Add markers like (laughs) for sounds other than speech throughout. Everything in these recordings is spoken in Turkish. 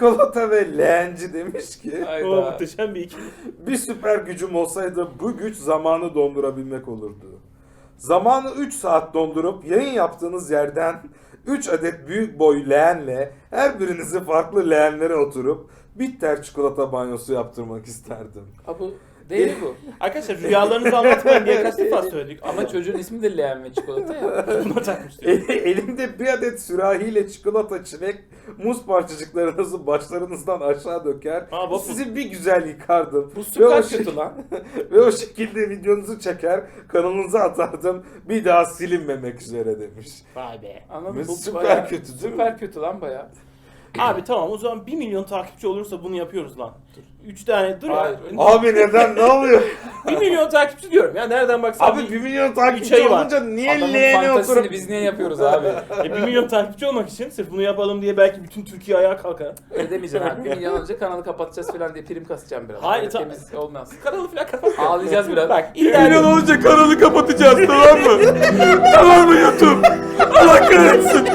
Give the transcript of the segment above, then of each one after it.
Çikolata ve leğenci demiş ki O Hayda. muhteşem bir ikili. bir süper gücüm olsaydı bu güç zamanı dondurabilmek olurdu. Zamanı 3 saat dondurup yayın yaptığınız yerden 3 adet büyük boy leğenle her birinizi farklı leğenlere oturup bitter çikolata banyosu yaptırmak isterdim. Ha değil bu. Arkadaşlar rüyalarınızı anlatmayın diye kaç defa (laughs) söyledik. Ama çocuğun ismi de leğen ve çikolata ya. buna takmış diyor. E- Elimde bir adet sürahiyle çikolata, çilek, muz parçacıklarınızı başlarınızdan aşağı döker. Aa, bak bu- sizi bir güzel yıkardım. Bu Ve o süper kötü lan. (laughs) Ve o şekilde videonuzu çeker, kanalınıza atardım. Bir daha silinmemek üzere demiş. Vay be. Anladın mı? Bu süper bayağı- kötü değil mi? Süper kötü lan baya. Abi tamam o zaman 1 milyon takipçi olursa bunu yapıyoruz lan. 3 tane dur Hayır. ya. Abi neden ne oluyor? (laughs) 1 milyon takipçi diyorum ya nereden baksan Abi 1 milyon takipçi ayı var. olunca niye Adamın leğene oturup... biz niye yapıyoruz abi? e, 1 milyon takipçi olmak için sırf bunu yapalım diye belki bütün Türkiye ayağa kalkar. Öyle demeyeceğim abi. Bir milyon önce kanalı kapatacağız falan diye prim kasacağım biraz. Hayır, Öyle ta- temiz olmaz. Kanalı falan kapat. Ağlayacağız biraz. Bak illa olunca kanalı kapatacağız tamam mı? tamam mı YouTube? Allah kahretsin.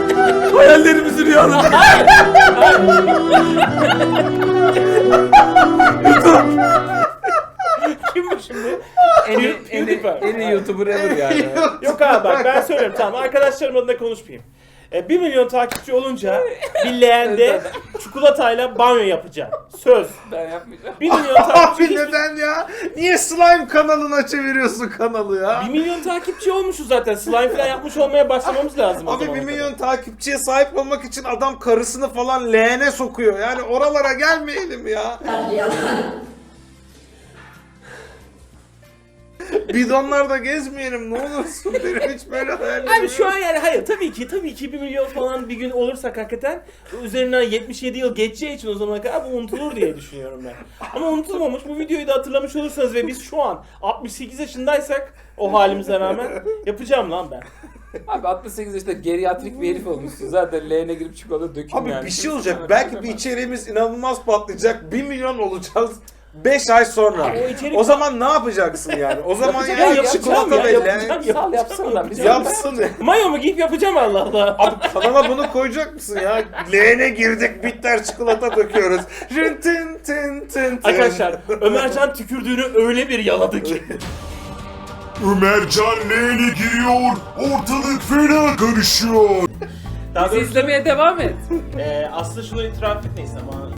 Hayallerimizi rüyalarımızı... kim bu şimdi? en iyi, en, iyi, PewDiePie. en iyi YouTuber ever yani. Yok abi bak ben söylüyorum tamam arkadaşlarım adına konuşmayayım. E, 1 milyon takipçi olunca (laughs) bir leğende çikolatayla banyo yapacağım. Söz. ben yapmayacağım. 1 milyon (laughs) takipçi Abi neden ya? Niye slime kanalına çeviriyorsun kanalı ya? 1 milyon takipçi olmuşuz zaten. Slime falan yapmış olmaya başlamamız lazım o Abi zamana 1 kadar. milyon takipçiye sahip olmak için adam karısını falan leğene sokuyor. Yani oralara gelmeyelim ya. Bidonlarda gezmeyelim ne olursun (laughs) benim hiç böyle hayalim Abi şu an yani hayır tabii ki tabii ki 1 milyon falan bir gün olursak hakikaten üzerinden 77 yıl geçeceği için o zamana kadar bu unutulur diye düşünüyorum ben. Ama unutulmamış bu videoyu da hatırlamış olursanız ve biz şu an 68 yaşındaysak o halimize rağmen yapacağım lan ben. Abi 68 yaşında geriatrik bir herif olmuşsun. Zaten leğene girip çikolata dökün Abi yani. bir şey olacak. Belki bir içeriğimiz inanılmaz patlayacak. 1 milyon olacağız. 5 ay sonra. Abi o içerik- O zaman ne yapacaksın yani? O zaman Yapacak- yani yapacağım çikolata ya, ve yapacağım. Sal yapsana lan. Biz yapsın ya. Mayo mu giyip yapacağım Allah Allah. Abi kanala bunu koyacak mısın ya? Leğene girdik bitter çikolata döküyoruz. Rın tın tın tın tın. Arkadaşlar Ömercan tükürdüğünü öyle bir yaladı ki. Ömercan leğene giriyor, ortalık fena karışıyor. Daha doğrusu izlemeye devam et. e, aslında şunu itiraf et neyse ama